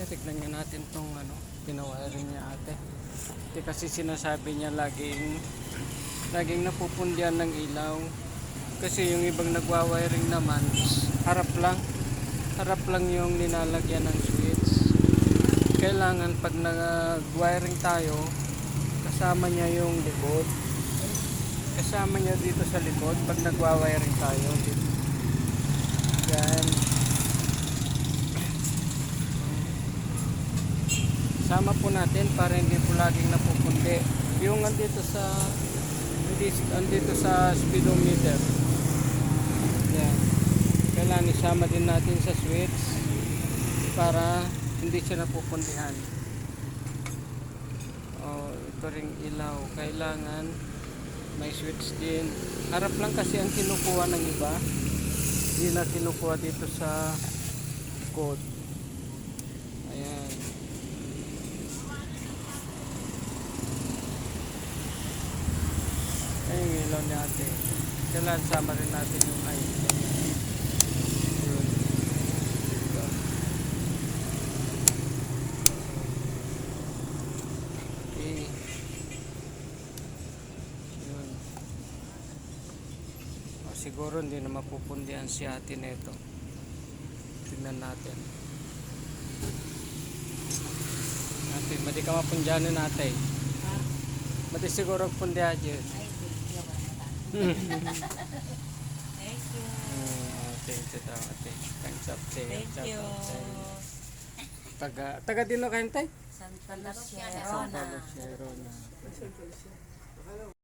ate, tignan niya natin tong ano, pinawiring niya ate. Ate kasi sinasabi niya laging, laging napupundian ng ilaw. Kasi yung ibang nagwawiring naman, harap lang. Harap lang yung nilalagyan ng switch. Kailangan pag nag-wiring tayo, kasama niya yung likod. Kasama niya dito sa likod pag nagwa-wiring tayo. Yan. Sama po natin para hindi po laging napupundi. Yung andito sa andito sa speedometer. Yan. Kailangan isama din natin sa switch para hindi siya napupundihan. Oh, ito ring ilaw. Kailangan may switch din. Harap lang kasi ang kinukuha ng iba. Hindi na kinukuha dito sa code. Ayan. Ayun yung ilaw ni ate. Kailangan sama rin natin yung. Ito. Okay. O, siguro hindi na mapupundihan si ate nito. Tingnan natin. Ate, madi ka mapundihanin ate. Madi siguro pundihan dyan. Thank you. Ate, ito daw ate. Thanks up, ate. Thank you. Taga, taga dino kayo tayo? Santa Lucia, Santa. Lucia.